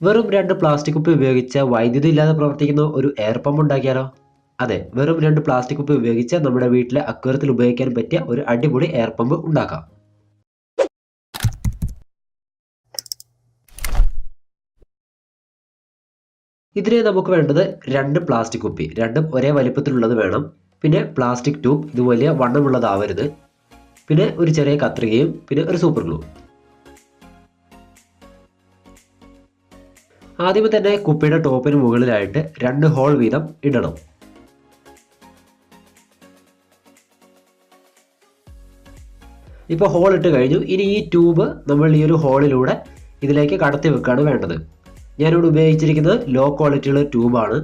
വെറും രണ്ട് പ്ലാസ്റ്റിക് കുപ്പി ഉപയോഗിച്ച് വൈദ്യുതി ഇല്ലാതെ പ്രവർത്തിക്കുന്ന ഒരു എയർ പമ്പ് ഉണ്ടാക്കിയാലോ? അതെ വെറും രണ്ട് പ്ലാസ്റ്റിക് കുപ്പി ഉപയോഗിച്ച് നമ്മുടെ വീട്ടിലെ അക്വരത്തിൽ ഉപയോഗിക്കാൻ പറ്റിയ ഒരു അടിപൊളി എയർ പമ്പ് ഉണ്ടാക്കാം. ഇതിന് നമുക്ക് വേണ്ടത് രണ്ട് പ്ലാസ്റ്റിക് കുപ്പി രണ്ടും ഒരേ വലിപ്പത്തിലുള്ളത് വേണം. പിന്നെ പ്ലാസ്റ്റിക് ട്യൂബ് ഇതുപോലെ വണ്ണമുള്ളതാവരുത്. പിന്നെ ഒരു ചെറിയ കത്രികയും പിന്നെ ഒരു സൂപ്പർ ഗ്ലൂ ആദ്യമേ തന്നെ കുപ്പിയുടെ ടോപ്പിന് മുകളിലായിട്ട് രണ്ട് ഹോൾ വീതം ഇടണം. ഇപ്പൊ ഹോൾ ഇട്ട് കഴിഞ്ഞു. ഇനി ഈ ട്യൂബ് നമ്മൾ ഈ ഒരു ഹോളിലൂടെ ഇതിലേക്ക് കടത്തി വെക്കുകയാണ് വേണ്ടത്. ഞാനിവിടെ ഉപയോഗിച്ചിരിക്കുന്നത് ലോ ക്വാളിറ്റിയുള്ള ട്യൂബാണ്.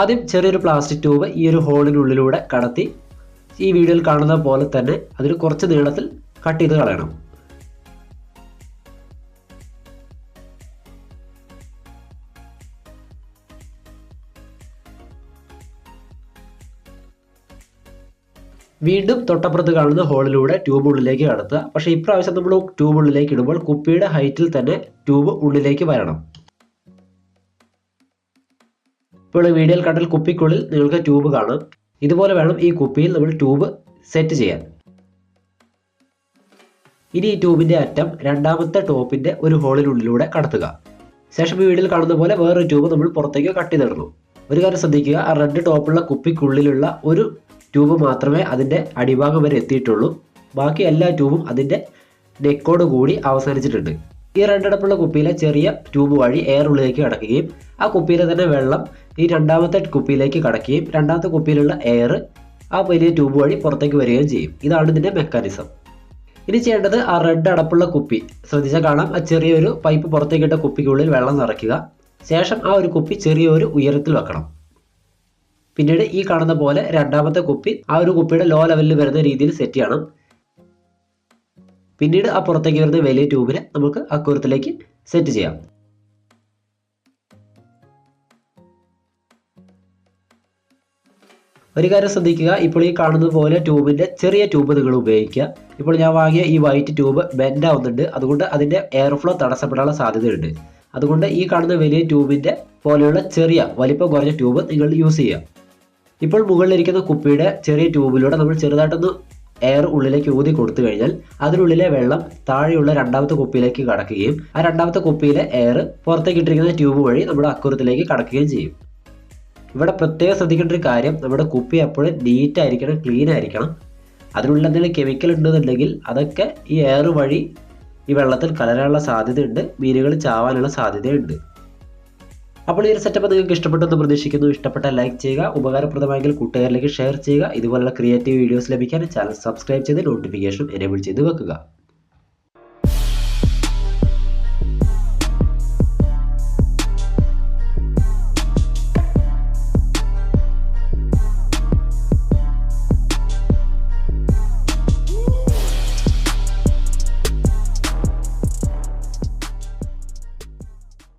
ആദ്യം ചെറിയൊരു പ്ലാസ്റ്റിക് ട്യൂബ് ഈ ഒരു ഹോളിനുള്ളിലൂടെ കടത്തി ഈ വീഡിയോയിൽ കാണുന്ന പോലെ തന്നെ അതിന് കുറച്ച് നീളത്തിൽ കട്ട് ചെയ്ത് കളയണം. വീണ്ടും തൊട്ടപ്പുറത്ത് കാണുന്ന ഹോളിലൂടെ ട്യൂബ് ഉള്ളിലേക്ക് കടത്തുക. പക്ഷേ ഇപ്രാവശ്യം നമ്മൾ ട്യൂബ് ഉള്ളിലേക്ക് ഇടുമ്പോൾ കുപ്പിയുടെ ഹൈറ്റിൽ തന്നെ ട്യൂബ് ഉള്ളിലേക്ക് വരണം. ഇപ്പോൾ വീഡിയോയിൽ കണ്ടാൽ കുപ്പിക്കുള്ളിൽ നിങ്ങൾക്ക് ട്യൂബ് കാണാം. ഇതുപോലെ വേണം ഈ കുപ്പിയിൽ നമ്മൾ ട്യൂബ് സെറ്റ് ചെയ്യാൻ. ഇനി ഈ ട്യൂബിന്റെ അറ്റം രണ്ടാമത്തെ ടോപ്പിന്റെ ഒരു ഹോളിനുള്ളിലൂടെ കടത്തുക. ശേഷം ഈ വീഡിയോയിൽ കാണുന്ന പോലെ വേറൊരു ട്യൂബ് നമ്മൾ പുറത്തേക്ക് കട്ട് ചെയ്തിടുന്നു. ഒരു കാര്യം ശ്രദ്ധിക്കുക ആ റെഡ് ടോപ്പുള്ള കുപ്പിക്കുള്ളിലുള്ള ഒരു ട്യൂബ് മാത്രമേ അതിന്റെ അടിഭാഗം വരെ എത്തിയിട്ടുള്ളൂ. ബാക്കി എല്ലാ ട്യൂബും അതിന്റെ നെക്കോട് കൂടി അവസാനിച്ചിട്ടുണ്ട്. ഈ രണ്ടടപ്പുള്ള കുപ്പിയിലെ ചെറിയ ട്യൂബ് വഴി എയർ ഉള്ളിലേക്ക് കടക്കുകയും ആ കുപ്പിയിലെ തന്നെ വെള്ളം ഈ രണ്ടാമത്തെ കുപ്പിയിലേക്ക് കടക്കുകയും രണ്ടാമത്തെ കുപ്പിയിലുള്ള എയർ ആ വലിയ ട്യൂബ് വഴി പുറത്തേക്ക് വരികയും ചെയ്യും. ഇതാണ് ഇതിന്റെ മെക്കാനിസം ഇനി ചെയ്യേണ്ടത് ആ റെഡ് അടപ്പുള്ള കുപ്പി. ശ്രദ്ധിച്ചാൽ കാണാം ആ ചെറിയൊരു പൈപ്പ് പുറത്തേക്കിട്ട കുപ്പിക്കുള്ളിൽ വെള്ളം നിറയ്ക്കുക. ശേഷം ആ ഒരു കുപ്പി ചെറിയൊരു ഉയരത്തിൽ വെക്കണം. പിന്നീട് ഈ കാണുന്ന പോലെ രണ്ടാമത്തെ കുപ്പി ആ ഒരു കുപ്പിയുടെ ലോ ലെവലിൽ വരുന്ന രീതിയിൽ സെറ്റ് ചെയ്യണം. പിന്നീട് ആ പുറത്തേക്ക് വരുന്ന വലിയ ട്യൂബിനെ നമുക്ക് അക്കൂരത്തിലേക്ക് സെറ്റ് ചെയ്യാം. ഒരു കാര്യം ശ്രദ്ധിക്കുക ഇപ്പോൾ ഈ കാണുന്നത് പോലെ ട്യൂബിന്റെ ചെറിയ ട്യൂബ് നിങ്ങൾ ഉപയോഗിക്കുക. ഇപ്പോൾ ഞാൻ വാങ്ങിയ ഈ വൈറ്റ് ട്യൂബ് ബെൻഡ് ആവുന്നുണ്ട്. അതുകൊണ്ട് അതിന്റെ എയർ ഫ്ലോ തടസ്സപ്പെടാനുള്ള സാധ്യതയുണ്ട്. അതുകൊണ്ട് ഈ കാണുന്ന വലിയ ട്യൂബിന്റെ പോലെയുള്ള ചെറിയ വലിപ്പം കുറഞ്ഞ ട്യൂബ് നിങ്ങൾ യൂസ് ചെയ്യുക. ഇപ്പോൾ മുകളിലിരിക്കുന്ന കുപ്പിയുടെ ചെറിയ ട്യൂബിലൂടെ നമ്മൾ ചെറുതായിട്ടൊന്ന് എയർ ഉള്ളിലേക്ക് ഊതി കൊടുത്തു കഴിഞ്ഞാൽ അതിനുള്ളിലെ വെള്ളം താഴെയുള്ള രണ്ടാമത്തെ കുപ്പിയിലേക്ക് കടക്കുകയും ആ രണ്ടാമത്തെ കുപ്പിയിലെ എയർ പുറത്തേക്ക് ഇട്ടിരിക്കുന്ന ട്യൂബ് വഴി നമ്മുടെ അക്കുറത്തിലേക്ക് കടക്കുകയും ചെയ്യും. ഇവിടെ പ്രത്യേകം ശ്രദ്ധിക്കേണ്ട ഒരു കാര്യം നമ്മുടെ കുപ്പി എപ്പോഴും നീറ്റ് ആയിരിക്കണം ക്ലീൻ ആയിരിക്കണം. അതിനുള്ളിൽ എന്തെങ്കിലും കെമിക്കൽ ഉണ്ടെന്നുണ്ടെങ്കിൽ അതൊക്കെ ഈ എയർ വഴി ഈ വെള്ളത്തിൽ കലരാനുള്ള സാധ്യതയുണ്ട് മീനുകൾ ചാവാനുള്ള സാധ്യതയുണ്ട്. അപ്പോൾ ഈ ഒരു സെറ്റപ്പ് നിങ്ങൾക്ക് ഇഷ്ടപ്പെട്ടെന്ന് പ്രതീക്ഷിക്കുന്നു. ഇഷ്ടപ്പെട്ടാൽ ലൈക്ക് ചെയ്യുക ഉപകാരപ്രദമായെങ്കിൽ കൂട്ടുകാരിലേക്ക് ഷെയർ ചെയ്യുക. ഇതുപോലുള്ള ക്രിയേറ്റീവ് വീഡിയോസ് ലഭിക്കാൻ ചാനൽ സബ്സ്ക്രൈബ് ചെയ്ത് നോട്ടിഫിക്കേഷൻ എനേബിൾ ചെയ്ത് വെക്കുക.